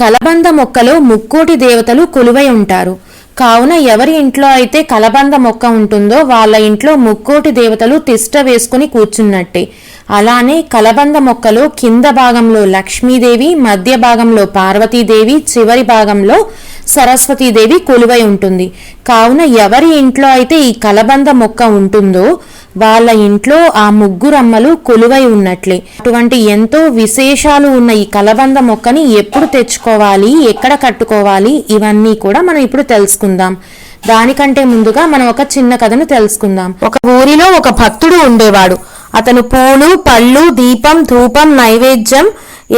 కలబంద మొక్కలో ముక్కోటి దేవతలు కొలువై ఉంటారు. కావున ఎవరి ఇంట్లో అయితే కలబంద మొక్క ఉంటుందో వాళ్ళ ఇంట్లో ముక్కోటి దేవతలు తిష్ట వేసుకుని కూర్చున్నట్టే. అలానే కలబంద మొక్కలో కింద భాగంలో లక్ష్మీదేవి మధ్య భాగంలో పార్వతీదేవి చివరి భాగంలో సరస్వతీదేవి కొలువై ఉంటుంది. కావున ఎవరి ఇంట్లో అయితే ఈ కలబంద మొక్క ఉంటుందో వాళ్ళ ఇంట్లో ఆ ముగ్గురమ్మలు కొలువై ఉన్నట్లే. అటువంటి ఎంతో విశేషాలు ఉన్న ఈ కలబంద మొక్కని ఎప్పుడు తెచ్చుకోవాలి ఎక్కడ కట్టుకోవాలి ఇవన్నీ కూడా మనం ఇప్పుడు తెలుసుకుందాం. దానికంటే ముందుగా మనం ఒక చిన్న కథను తెలుసుకుందాం. ఒక ఊరిలో ఒక భక్తుడు ఉండేవాడు. అతను పూలు పళ్ళు దీపం ధూపం నైవేద్యం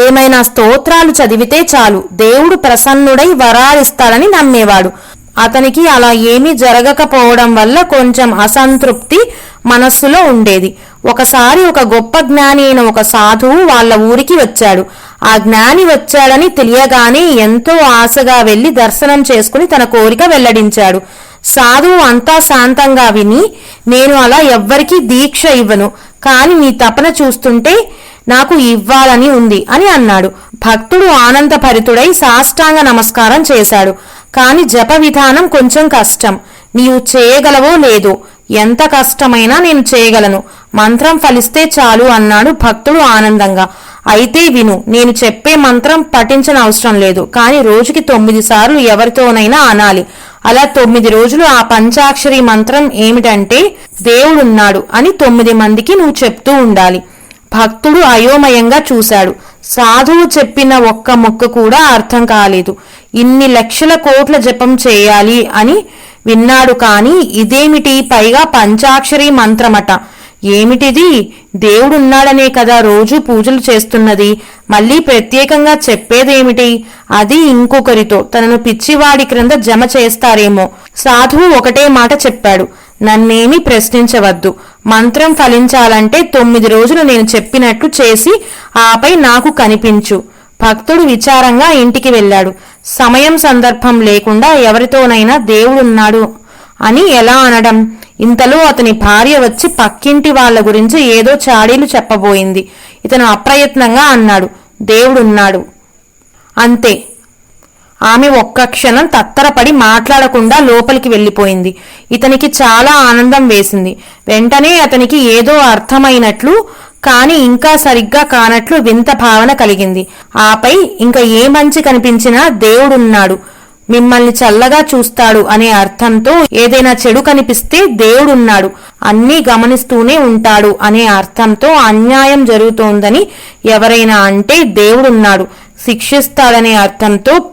ఏమైనా స్తోత్రాలు చదివితే చాలు. దేవుడు ప్రసన్నుడై వరాలిస్తాడని నమ్మేవాడు. అతనికి అలా ఏమీ జరగకపోవడం వల్ల కొంచెం అసంతృప్తి మనస్సులో ఉండేది. ఒకసారి ఒక గొప్ప జ్ఞాని అయిన ఒక సాధువు వాళ్ళ ఊరికి వచ్చాడు. ఆ జ్ఞాని వచ్చాడని తెలియగానే ఎంతో ఆశగా వెళ్ళి దర్శనం చేసుకుని తన కోరిక వెల్లడించాడు. సాధువు అంతా శాంతంగా విని నేను అలా ఎవ్వరికీ దీక్ష ఇవ్వను కాని నీ తపన చూస్తుంటే నాకు ఇవ్వాలని ఉంది అని అన్నాడు. భక్తుడు ఆనందభరితుడై సాష్టాంగ నమస్కారం చేశాడు. కాని జప విధానం కొంచెం కష్టం. నీవు చేయగలవో లేదో ఎంత కష్టమైనా నేను చేయగలను. మంత్రం ఫలిస్తే చాలు అన్నాడు భక్తుడు ఆనందంగా. అయితే విను నేను చెప్పే మంత్రం పఠించనవసరం లేదు. కానీ రోజుకి తొమ్మిది సార్లు ఎవరితోనైనా అనాలి. అలా తొమ్మిది రోజులు ఆ పంచాక్షరి మంత్రం ఏమిటంటే దేవుడున్నాడు అని తొమ్మిది మందికి నువ్వు చెప్తూ ఉండాలి. భక్తుడు అయోమయంగా చూశాడు. సాధువు చెప్పిన ఒక్క మొక్క కూడా అర్థం కాలేదు. ఇన్ని లక్షల కోట్ల జపం చేయాలి అని విన్నాడు కాని ఇదేమిటి? పైగా పంచాక్షరి మంత్రమట. ఏమిటిది? దేవుడున్నాడనే కదా రోజు పూజలు చేస్తున్నది. మళ్ళీ ప్రత్యేకంగా చెప్పేదేమిటి? అది ఇంకొకరితో. తనను పిచ్చివాడి క్రింద జమ చేస్తారేమో. సాధువు ఒకటే మాట చెప్పాడు. నన్నేమీ ప్రశ్నించవద్దు. మంత్రం ఫలించాలంటే తొమ్మిది రోజులు నేను చెప్పినట్లు చేసి ఆపై నాకు కనిపించు. భక్తుడు విచారంగా ఇంటికి వెళ్ళాడు. సమయం సందర్భం లేకుండా ఎవరితోనైనా దేవుడున్నాడు అని ఎలా అనడం? ఇంతలో అతని భార్య వచ్చి పక్కింటి వాళ్ళ గురించి ఏదో చాడీలు చెప్పబోయింది. ఇతను అప్రయత్నంగా అన్నాడు. దేవుడున్నాడు. అంతే. ఆమె ఒక్క క్షణం తత్తరపడి మాట్లాడకుండా లోపలికి వెళ్ళిపోయింది. ఇతనికి చాలా ఆనందం వేసింది. వెంటనే అతనికి ఏదో అర్థమైనట్లు కాని ఇంకా సరిగ్గా కానట్లు వింత భావన కలిగింది. ఆపై ఇంకా ఏ మంచి కనిపించినా దేవుడున్నాడు. మిమ్మల్ని చల్లగా చూస్తాడు అనే అర్థంతో ఏదైనా చెడు కనిపిస్తే దేవుడున్నాడు. అన్నీ గమనిస్తూనే ఉంటాడు అనే అర్థంతో అన్యాయం జరుగుతోందని ఎవరైనా అంటే దేవుడున్నాడు. శిక్షిస్తాడనే అర్థంతో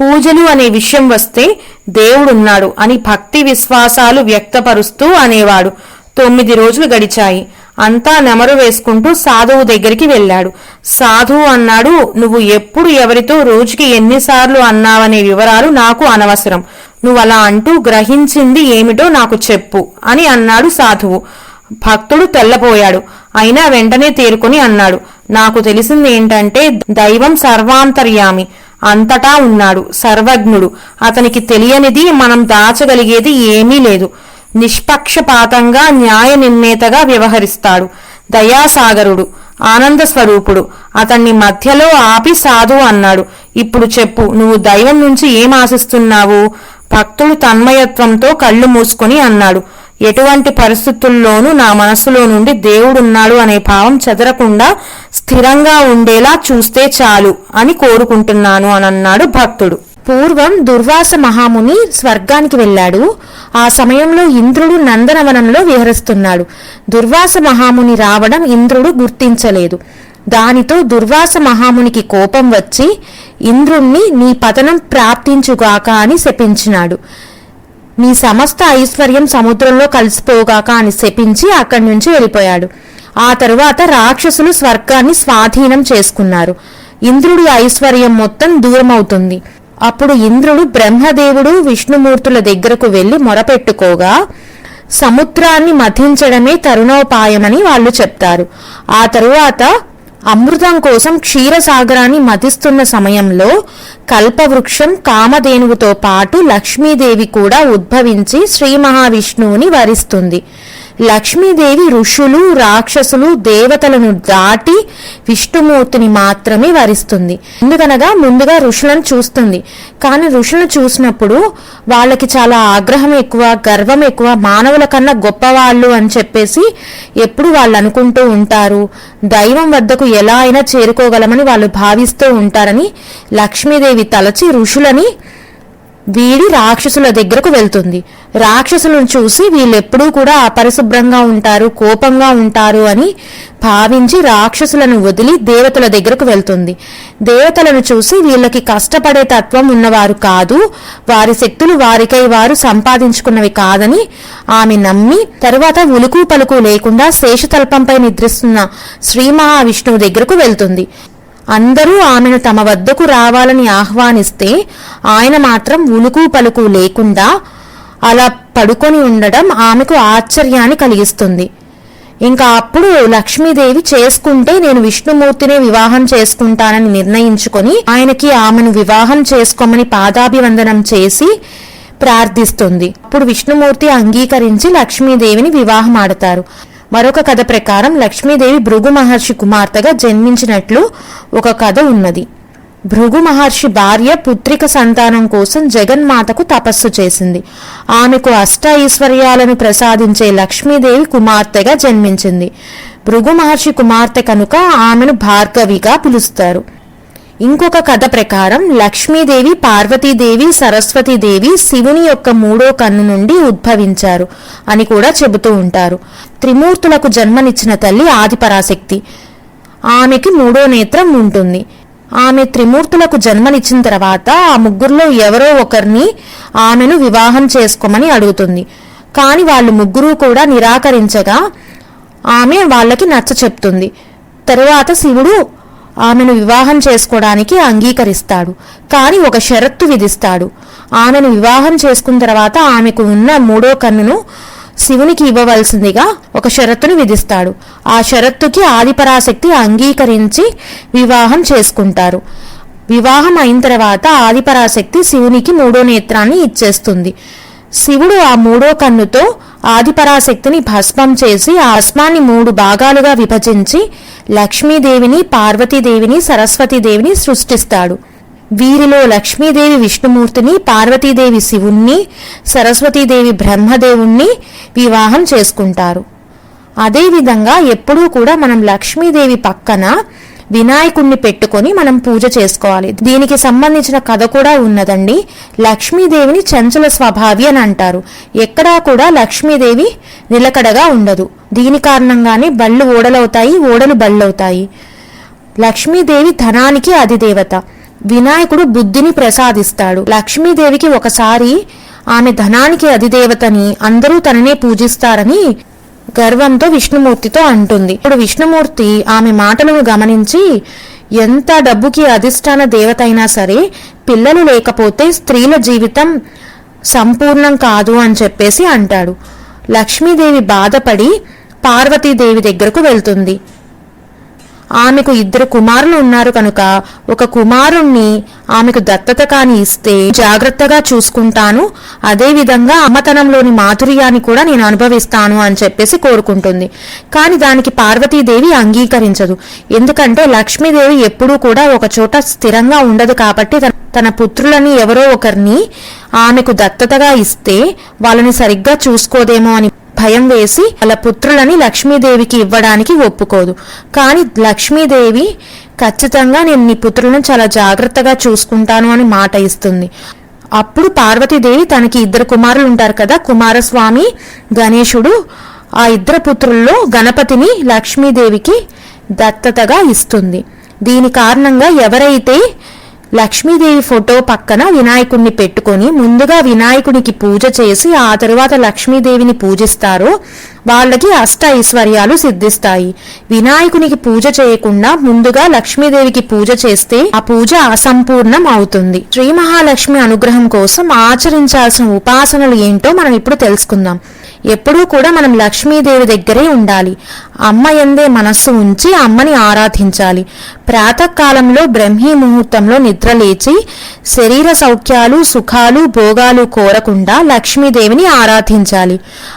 పూజలు అనే విషయం వస్తే దేవుడున్నాడు అని భక్తి విశ్వాసాలు వ్యక్తపరుస్తూ అనేవాడు. తొమ్మిది రోజులు గడిచాయి. అంతా నెమరు వేసుకుంటూ సాధువు దగ్గరికి వెళ్ళాడు. సాధువు అన్నాడు నువ్వు ఎప్పుడు ఎవరితో రోజుకి ఎన్నిసార్లు అన్నావనే వివరాలు నాకు అనవసరం. నువ్వు అలా అంటూ గ్రహించింది ఏమిటో నాకు చెప్పు అని అన్నాడు సాధువు. భక్తుడు తెల్లపోయాడు అయినా వెంటనే తేరుకొని అన్నాడు నాకు తెలిసింది ఏంటంటే దైవం సర్వాంతర్యామి. అంతటా ఉన్నాడు సర్వజ్ఞుడు. అతనికి తెలియనిది మనం దాచగలిగేది ఏమీ లేదు. నిష్పక్షపాతంగా న్యాయ నిర్ణేతగా వ్యవహరిస్తాడు. దయాసాగరుడు ఆనంద స్వరూపుడు అతన్ని మధ్యలో ఆపి సాధు అన్నాడు. ఇప్పుడు చెప్పు నువ్వు దైవం నుంచి ఏం ఆశిస్తున్నావు? భక్తుడు తన్మయత్వంతో కళ్ళు మూసుకొని అన్నాడు. ఎటువంటి పరిస్థితుల్లోనూ నా మనసులో నుండి దేవుడున్నాడు అనే భావం చెదరకుండా స్థిరంగా ఉండేలా చూస్తే చాలు అని కోరుకుంటున్నాను అని అన్నాడు భక్తుడు. పూర్వం దుర్వాస మహాముని స్వర్గానికి వెళ్ళాడు. ఆ సమయంలో ఇంద్రుడు నందనవనంలో విహరిస్తున్నాడు. దుర్వాస మహాముని రావడం ఇంద్రుడు గుర్తించలేదు. దానితో దుర్వాస మహామునికి కోపం వచ్చి ఇంద్రుణ్ణి నీ పతనం ప్రాప్తించుగాక అని శపించినాడు. నీ సమస్త ఐశ్వర్యం సముద్రంలో కలిసిపోగాక అని శపించి అక్కడి నుంచి వెళ్ళిపోయాడు. ఆ తరువాత రాక్షసులు స్వర్గాన్ని స్వాధీనం చేసుకున్నారు. ఇంద్రుడి ఐశ్వర్యం మొత్తం దూరమవుతుంది. అప్పుడు ఇంద్రుడు బ్రహ్మదేవుడు విష్ణుమూర్తుల దగ్గరకు వెళ్ళి మొరపెట్టుకోగా సముద్రాన్ని మధించడమే తరుణోపాయమని వాళ్ళు చెప్తారు. ఆ తరువాత అమృతం కోసం క్షీరసాగరాన్ని మతిస్తున్న సమయంలో కల్పవృక్షం కామధేనువుతో పాటు లక్ష్మీదేవి కూడా ఉద్భవించి శ్రీ మహావిష్ణువుని వరిస్తుంది. లక్ష్మీదేవి ఋషులు రాక్షసులు దేవతలను దాటి విష్ణుమూర్తిని మాత్రమే వరిస్తుంది. ఎందుకనగా ముందుగా ఋషులను చూస్తుంది. కానీ ఋషులను చూసినప్పుడు వాళ్ళకి చాలా ఆగ్రహం ఎక్కువ గర్వం ఎక్కువ మానవుల కన్నా గొప్పవాళ్ళు అని చెప్పేసి ఎప్పుడు వాళ్ళు అనుకుంటూ ఉంటారు. దైవం వద్దకు ఎలా అయినా చేరుకోగలమని వాళ్ళు భావిస్తూ ఉంటారని లక్ష్మీదేవి తలచి ఋషులని వీడి రాక్షసుల దగ్గరకు వెళ్తుంది. రాక్షసులను చూసి వీళ్ళెప్పుడూ కూడా అపరిశుభ్రంగా ఉంటారు కోపంగా ఉంటారు అని భావించి రాక్షసులను వదిలి దేవతల దగ్గరకు వెళ్తుంది. దేవతలను చూసి వీళ్ళకి కష్టపడే తత్వం ఉన్నవారు కాదు వారి శక్తులు వారికై వారు సంపాదించుకున్నవి కాదని ఆమె నమ్మి తరువాత ఉలుకు పలుకు లేకుండా శేషతల్పంపై నిద్రిస్తున్న శ్రీ మహావిష్ణువు దగ్గరకు వెళ్తుంది. అందరూ ఆమెను తమ వద్దకు రావాలని ఆహ్వానిస్తే ఆయన మాత్రం ఉలుకు పలుకు లేకుండా అలా పడుకొని ఉండడం ఆమెకు ఆశ్చర్యాన్ని కలిగిస్తుంది. ఇంకా అప్పుడు లక్ష్మీదేవి చేసుకుంటే నేను విష్ణుమూర్తిని వివాహం చేసుకుంటానని నిర్ణయించుకొని ఆయనకి ఆమెను వివాహం చేసుకోమని పాదాభివందనం చేసి ప్రార్థిస్తుంది. అప్పుడు విష్ణుమూర్తి అంగీకరించి లక్ష్మీదేవిని వివాహం ఆడతారు. మరొక కథ ప్రకారం లక్ష్మీదేవి భృగు మహర్షి కుమార్తెగా జన్మించినట్లు ఒక కథ ఉన్నది. భృగు మహర్షి భార్య పుత్రిక సంతానం కోసం జగన్మాతకు తపస్సు చేసింది. ఆమెకు అష్ట ఐశ్వర్యాలను ప్రసాదించే లక్ష్మీదేవి కుమార్తెగా జన్మించింది. భృగు మహర్షి కుమార్తె కనుక ఆమెను భార్గవిగా పిలుస్తారు. ఇంకొక కథ ప్రకారం లక్ష్మీదేవి పార్వతీదేవి సరస్వతీదేవి శివుని యొక్క మూడో కన్ను నుండి ఉద్భవించారు అని కూడా చెబుతూ ఉంటారు. త్రిమూర్తులకు జన్మనిచ్చిన తల్లి ఆదిపరాశక్తి. ఆమెకి మూడో నేత్రం ఉంటుంది. ఆమె త్రిమూర్తులకు జన్మనిచ్చిన తర్వాత ఆ ముగ్గురులో ఎవరో ఒకరిని ఆమెను వివాహం చేసుకోమని అడుగుతుంది. కానీ వాళ్ళు ముగ్గురు కూడా నిరాకరించగా ఆమె వాళ్ళకి నచ్చ చెప్తుంది తరువాత శివుడు ఆమెను వివాహం చేసుకోవడానికి అంగీకరిస్తాడు. కానీ ఒక షరత్తు విధిస్తాడు. ఆమెను వివాహం చేసుకున్న తర్వాత ఆమెకు ఉన్న మూడో కన్నును శివునికి ఇవ్వవలసిందిగా ఒక షరతును విధిస్తాడు. ఆ షరత్తుకి ఆదిపరాశక్తి అంగీకరించి వివాహం చేసుకుంటారు. వివాహం అయిన తర్వాత ఆదిపరాశక్తి శివునికి మూడో నేత్రాన్ని ఇచ్చేస్తుంది. శివుడు ఆ మూడో కన్నుతో ఆదిపరాశక్తిని భస్మం చేసి ఆ భస్మాన్ని మూడు భాగాలుగా విభజించి లక్ష్మీదేవిని పార్వతీదేవిని సరస్వతీదేవిని సృష్టిస్తాడు. వీరిలో లక్ష్మీదేవి విష్ణుమూర్తిని పార్వతీదేవి శివుణ్ణి సరస్వతీదేవి బ్రహ్మదేవుణ్ణి వివాహం చేసుకుంటారు. అదేవిధంగా ఎప్పుడూ కూడా మనం లక్ష్మీదేవి పక్కన వినాయకుణ్ణి పెట్టుకొని మనం పూజ చేసుకోవాలి. దీనికి సంబంధించిన కథ కూడా ఉన్నదండి. లక్ష్మీదేవిని చంచల స్వభావి అని అంటారు. ఎక్కడా కూడా లక్ష్మీదేవి నిలకడగా ఉండదు. దీని కారణంగానే బళ్ళు ఓడలవుతాయి ఓడలు బళ్ళవుతాయి. లక్ష్మీదేవి ధనానికి అధిదేవత. వినాయకుడు బుద్ధిని ప్రసాదిస్తాడు. లక్ష్మీదేవికి ఒకసారి ఆమె ధనానికి అధిదేవతని అందరూ తననే పూజిస్తారని గర్వంతో విష్ణుమూర్తితో అంటుంది. ఇప్పుడు విష్ణుమూర్తి ఆమె మాటలను గమనించి ఎంత డబ్బుకి అధిష్టాన దేవత అయినా సరే పిల్లలు లేకపోతే స్త్రీల జీవితం సంపూర్ణం కాదు అని చెప్పేసి అంటాడు. లక్ష్మీదేవి బాధపడి పార్వతీదేవి దగ్గరకు వెళ్తుంది. ఆమెకు ఇద్దరు కుమారులు ఉన్నారు కనుక ఒక కుమారుణ్ణి ఆమెకు దత్తత కాని ఇస్తే జాగ్రత్తగా చూసుకుంటాను. అదేవిధంగా అమ్మతనంలోని మాధుర్యాన్ని కూడా నేను అనుభవిస్తాను అని చెప్పేసి కోరుకుంటుంది. కానీ దానికి పార్వతీదేవి అంగీకరించదు. ఎందుకంటే లక్ష్మీదేవి ఎప్పుడూ కూడా ఒక చోట స్థిరంగా ఉండదు కాబట్టి తన పుత్రులని ఎవరో ఒకరిని ఆమెకు దత్తతగా ఇస్తే వాళ్ళని సరిగ్గా చూసుకోదేమో అని భయం వేసి వాళ్ళ పుత్రులని లక్ష్మీదేవికి ఇవ్వడానికి ఒప్పుకోదు. కానీ లక్ష్మీదేవి ఖచ్చితంగా నేను నీ పుత్రులను చాలా జాగ్రత్తగా చూసుకుంటాను అని మాట ఇస్తుంది. అప్పుడు పార్వతీదేవి తనకి ఇద్దరు కుమారులు ఉంటారు కదా కుమారస్వామి గణేశుడు ఆ ఇద్దరు పుత్రుల్లో గణపతిని లక్ష్మీదేవికి దత్తతగా ఇస్తుంది. దీని కారణంగా ఎవరైతే లక్ష్మీదేవి ఫోటో పక్కన వినాయకుడిని పెట్టుకొని ముందుగా వినాయకునికి పూజ చేసి ఆ తరువాత లక్ష్మీదేవిని పూజిస్తారో వాళ్ళకి అష్ట ఐశ్వర్యాలు సిద్ధిస్తాయి. వినాయకునికి పూజ చేయకుండా ముందుగా లక్ష్మీదేవికి పూజ చేస్తే ఆ పూజ అసంపూర్ణం అవుతుంది. శ్రీ మహాలక్ష్మి అనుగ్రహం కోసం ఆచరించాల్సిన ఉపాసనలు ఏంటో మనం ఇప్పుడు తెలుసుకుందాం. ఎప్పుడూ కూడా మనం లక్ష్మీదేవి దగ్గరే ఉండాలి. అమ్మ ఎందే మనస్సు ఉంచి అమ్మని ఆరాధించాలి. ప్రాతకాలంలో బ్రహ్మీ ముహూర్తంలో నిద్రలేచి శరీర సౌఖ్యాలు సుఖాలు భోగాలు కోరకుండా లక్ష్మీదేవిని ఆరాధించాలి.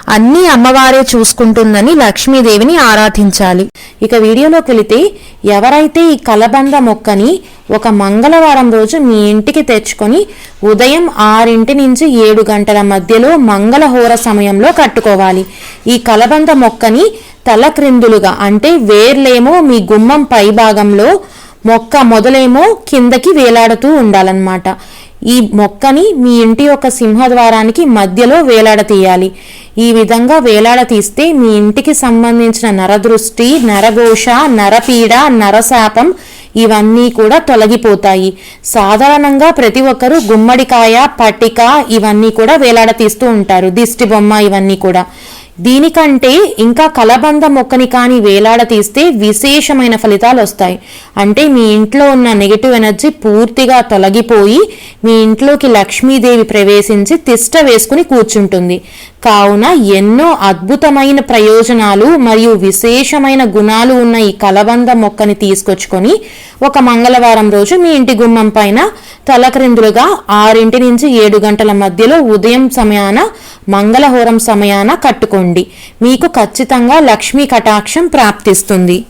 అన్నీ అమ్మవారే చూసుకుంటుందని లక్ష్మీదేవిని ఆరాధించాలి. ఇక వీడియోలోకి వెళితే ఎవరైతే ఈ కలబంద మొక్కని ఒక మంగళవారం రోజు మీ ఇంటికి తెచ్చుకొని ఉదయం ఆరింటి నుంచి ఏడు గంటల మధ్యలో మంగళహోర సమయంలో కట్టుకోవాలి. ఈ కలబంద మొక్కని తల క్రిందులుగా అంటే వేర్లేమో మీ గుమ్మం పై భాగంలో మొక్క మొదలేమో కిందకి వేలాడుతూ ఉండాలన్నమాట. ఈ మొక్కని మీ ఇంటి యొక్క సింహద్వారానికి మధ్యలో వేలాడతీయాలి. ఈ విధంగా వేలాడతీస్తే మీ ఇంటికి సంబంధించిన నరదృష్టి నరఘోష నరపీడ నరశాపం ఇవన్నీ కూడా తొలగిపోతాయి. సాధారణంగా ప్రతి ఒక్కరూ గుమ్మడికాయ పట్టిక ఇవన్నీ కూడా వేలాడతీస్తూ ఉంటారు. దిష్టి బొమ్మ ఇవన్నీ కూడా. దీనికంటే ఇంకా కలబంద మొక్కని కానీ వేలాడతీస్తే విశేషమైన ఫలితాలు వస్తాయి. అంటే మీ ఇంట్లో ఉన్న నెగిటివ్ ఎనర్జీ పూర్తిగా తొలగిపోయి మీ ఇంట్లోకి లక్ష్మీదేవి ప్రవేశించి తిష్ట వేసుకుని కూర్చుంటుంది. కావున ఎన్నో అద్భుతమైన ప్రయోజనాలు మరియు విశేషమైన గుణాలు ఉన్న ఈ కలబంద మొక్కని తీసుకొచ్చుకొని ఒక మంగళవారం రోజు మీ ఇంటి గుమ్మం పైన తలక్రిందులుగా ఆరింటి నుంచి ఏడు గంటల మధ్యలో ఉదయం సమయాన మంగళహోరం సమయాన కట్టుకోండి. మీకు ఖచ్చితంగా లక్ష్మీ కటాక్షం ప్రాప్తిస్తుంది.